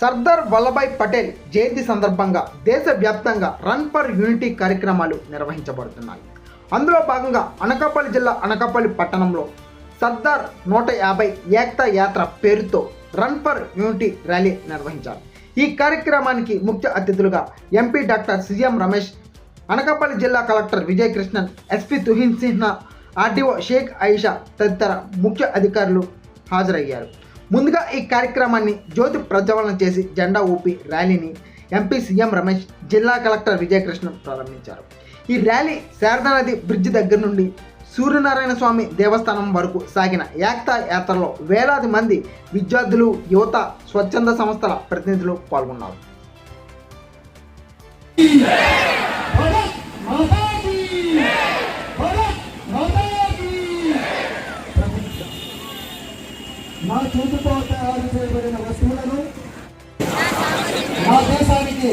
సర్దార్ వల్లభాయ్ పటేల్ జయంతి సందర్భంగా దేశవ్యాప్తంగా run for unity కార్యక్రమాలు నిర్వహించబడుతున్నాయి. అందులో భాగంగా అనకాపల్లి జిల్లా అనకాపల్లి పట్టణంలో సర్దార్ నూట యాభై ఏక్తా యాత్ర పేరుతో రన్ ఫర్ యూనిటీ ర్యాలీ నిర్వహించారు. ఈ కార్యక్రమానికి ముఖ్య అతిథులుగా MP doctor CM Ramesh Anakapalli జిల్లా collector Vijay Krishnan SP Tuhin Sinha RDO Sheikh Ayesha తదితర ముఖ్య అధికారులు హాజరయ్యారు. ముందుగా ఈ కార్యక్రమాన్ని జ్యోతి ప్రజ్వలన చేసి జెండా ఊపి ర్యాలీని ఎంపీ సీఎం రమేష్ జిల్లా కలెక్టర్ విజయకృష్ణ ప్రారంభించారు. ఈ ర్యాలీ శారదా నది బ్రిడ్జ్ దగ్గర నుండి సూర్యనారాయణ స్వామి దేవస్థానం వరకు సాగిన ఏక్తా యాత్రలో వేలాది మంది విద్యార్థులు యువత స్వచ్ఛంద సంస్థల ప్రతినిధులు పాల్గొన్నారు. మా చూపుతో తయారు చేయబడిన వస్తువులను మా దేశానికి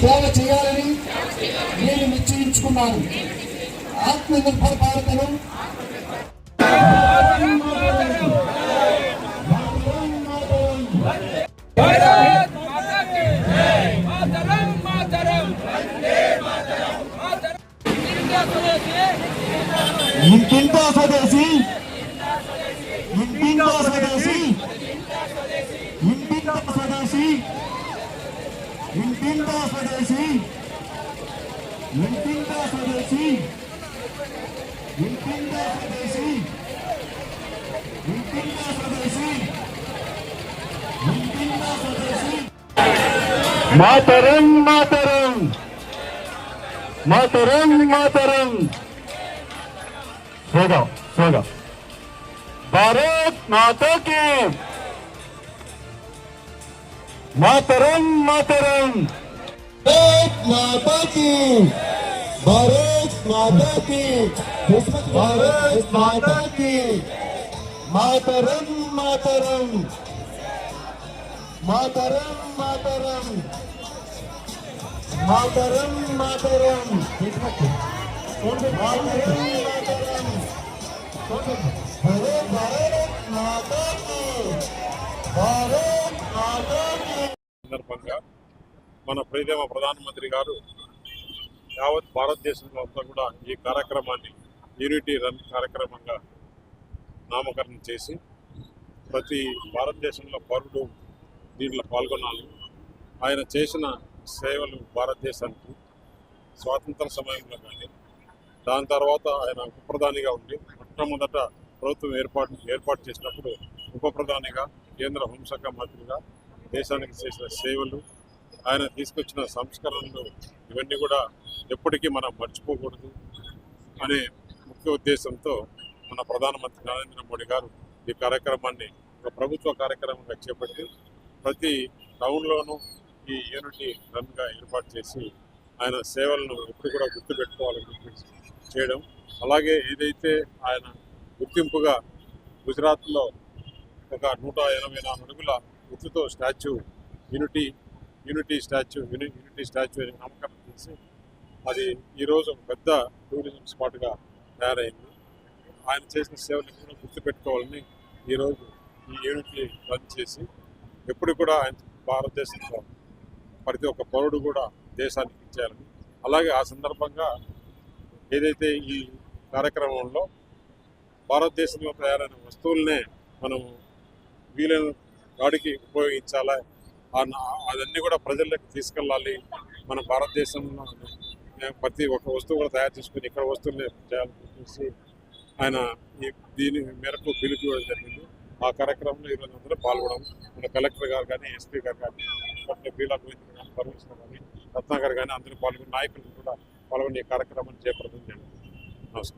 సేవ చేయాలని నేను నిశ్చయించుకున్నాను. ఆత్మనిర్భర్ భారత్ను ఇంటింటా స్వదేశీ Mataram, Mataram, Mataram, Mataram, Mataram, Mataram, Mataram, Mataram, Mataram, Mataram, Mataram, Mataram, Mataram, Mataram, Mataram, Mataram, Mataram, Bharat माता के मातरम मातरम भारत माता की भारत माता की भारत माता की मातरम मातरम मातरम मातरम मातरम मातरम मातरम मातरम సందర్భంగా మన ప్రియదేమ ప్రధానమంత్రి గారు యావత్ భారతదేశంలో అంతా కూడా ఈ కార్యక్రమాన్ని యూనిటీ రన్ కార్యక్రమంగా నామకరణం చేసి ప్రతి భారతదేశంలో పౌరుడు దీంట్లో పాల్గొనాలి. ఆయన చేసిన సేవలు భారతదేశానికి స్వాతంత్ర సమయంలో కానీ దాని తర్వాత ఆయన ఉప ప్రధానిగా ఉండి మొట్టమొదట ప్రభుత్వం ఏర్పాటు ఏర్పాటు చేసినప్పుడు ఉప ప్రధానిగా కేంద్ర హోంశాఖ మంత్రిగా దేశానికి చేసిన సేవలు ఆయన తీసుకొచ్చిన సంస్కరణలు ఇవన్నీ కూడా ఎప్పటికీ మనం మర్చిపోకూడదు అనే ముఖ్య ఉద్దేశంతో మన ప్రధానమంత్రి నరేంద్ర మోడీ గారు ఈ కార్యక్రమాన్ని ఒక ప్రభుత్వ కార్యక్రమంగా చేపట్టి ప్రతి టౌన్లోనూ ఈ యూనిటీ రన్గా ఏర్పాటు చేసి ఆయన సేవలను ఎప్పుడు కూడా గుర్తుపెట్టుకోవాలని చెప్పేసి చేయడం. అలాగే ఏదైతే ఆయన గుర్తింపుగా గుజరాత్లో ఒక నూట ఎనభై నాలుగు అడుగుల ఎత్తుతో statue unity unity statue unity statue అని నామకరణం చేసి అది ఈరోజు పెద్ద టూరిజం స్పాట్గా తయారైంది. ఆయన చేసిన సేవలు కూడా గుర్తుపెట్టుకోవాలని ఈరోజు ఈ యూనిట్ని రన్ చేసి ఎప్పుడు కూడా ఆయన భారతదేశంలో ప్రతి ఒక్క పౌరుడు కూడా దేశానికి ఇచ్చేయాలని. అలాగే ఆ సందర్భంగా ఏదైతే ఈ కార్యక్రమంలో భారతదేశంలో తయారైన వస్తువులనే మనం వీలైన వాడికి ఉపయోగించాలా? అదన్నీ కూడా ప్రజల్లోకి తీసుకెళ్ళాలి. మన భారతదేశంలో ప్రతి ఒక్క వస్తువు కూడా తయారు చేసుకుని ఇక్కడ వస్తువులనే చేయాలని చెప్పేసి ఆయన ఈ దీని మేరకు పిలుపు జరిగింది. ఆ కార్యక్రమంలో ఈరోజు అందరూ పాల్గొనడం మన కలెక్టర్ గారు కానీ ఎస్పీ గారు కానీ పట్ల బీలా గోవింద్ కానీ పరమేశ్వర్ కానీ రత్నాకర్ కానీ అందరూ పాల్గొని నాయకులు కూడా పాల్గొని ఈ కార్యక్రమాన్ని చేపడుతుంది నమస్కారం.